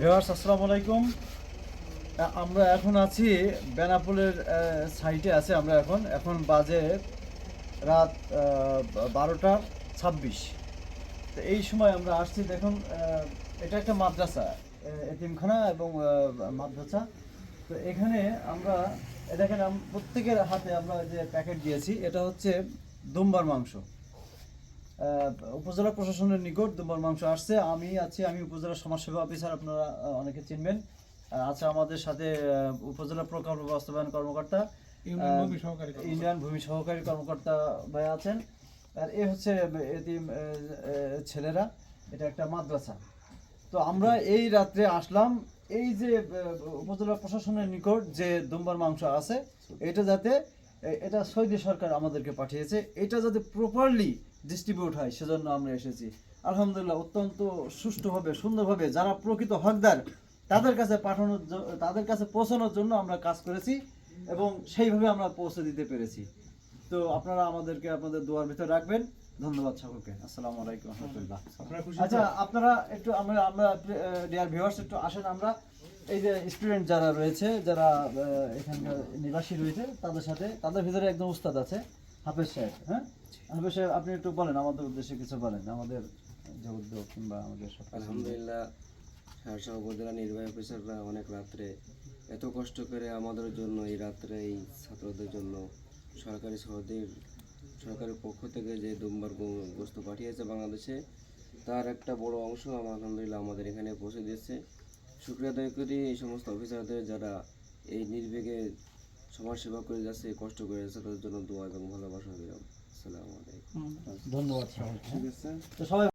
Viewers আসসালামু আলাইকুম। আমরা এখন আছি বেনাপোলের সাইটে আছে আমরা এখন। এখন বাজে রাত বারোটা ছাব্বিশ। তো এই সময় আমরা আসছি, দেখুন এটা একটা মাদ্রাসা এতিমখানা এবং মাদ্রাসা। তো এখানে আমরা দেখেন প্রত্যেকের হাতে আমরা যে প্যাকেট দিয়েছি, এটা হচ্ছে দুম্বার মাংস। উপজেলা প্রশাসনের নিকট দুম্বার মাংস আসছে। আমি আছি আমি উপজেলা সমাজসেবা অফিসার আপনারা অনেকে চিনবেন। আছে আমাদের সাথে উপজেলা প্রকল্প বাস্তবায়ন কর্মকর্তা ইউনিয়ন ভূমি সহকারী কর্মকর্তা। ইউনিয়ন ভূমি সহকারী কর্মকর্তা ভাই আছেন। আর এ হচ্ছে এতিম ছেলেরা এটা একটা মাদ্রাসা। তো আমরা এই রাত্রে আসলাম এই যে উপজেলা প্রশাসনের নিকট যে দুম্বার মাংস আছে এটা যাতে এটা সৌদি সরকার আমাদেরকে পাঠিয়েছে। এটা যাতে প্রপারলি ডিস্ট্রিবিউট হয় সেজন্য আমরা এসেছি। আলহামদুলিল্লাহ অত্যন্ত সুষ্ঠুভাবে সুন্দরভাবে যারা প্রকৃত হকদার তাদের কাছে পাঠানোর তাদের কাছে পৌঁছানোর জন্য আমরা কাজ করেছি এবং সেইভাবে আমরা পৌঁছে দিতে পেরেছি। তো আপনারা আমাদেরকে আপনাদের দোয়ার ভিতরে রাখবেন। ধন্যবাদ সকলকে। আসসালামু আলাইকুম রহমতুল্লাহ। আপনারা আচ্ছা আপনারা একটু আমরা আমরা ডিয়ার ভিউয়ার্স একটু আসেন আমরা। এই যে স্টুডেন্ট যারা রয়েছে যারা এখানকার নিবাসী রয়েছে তাদের সাথে তাদের ভিতরে একদম উস্তাদ আছে। হাফেজ সাহেব হ্যাঁ? হাফেজ সাহেব, আপনি একটু বলেন, আমাদের উদ্দেশ্যে কিছু বলেন, আমাদের যে উদ্যোগ কিংবা আমাদের আলহামদুলিল্লাহ সারসা উপজেলা নির্বাহী অফিসাররা অনেক রাত্রে এত কষ্ট করে আমাদের জন্য এই রাত্রে এই ছাত্রদের জন্য সরকারি সহদের, সরকারের পক্ষ থেকে যে দুম্বার গোস্ত পাঠিয়েছে বাংলাদেশে, তার একটা বড় অংশ আলহামদুলিল্লাহ আমাদের এখানে পৌঁছে দিয়েছে। শুক্রিয়া আদায় করি এই সমস্ত অফিসারদের যারা এই নির্বিঘে সমাজ সেবা করে যাচ্ছে কষ্ট করে যাচ্ছে তাদের জন্য দোয়া এবং ভালোবাসা দিলাম। আসসালামু আলাইকুম। ধন্যবাদ সকলকে ঠিক আছে? তো সবাই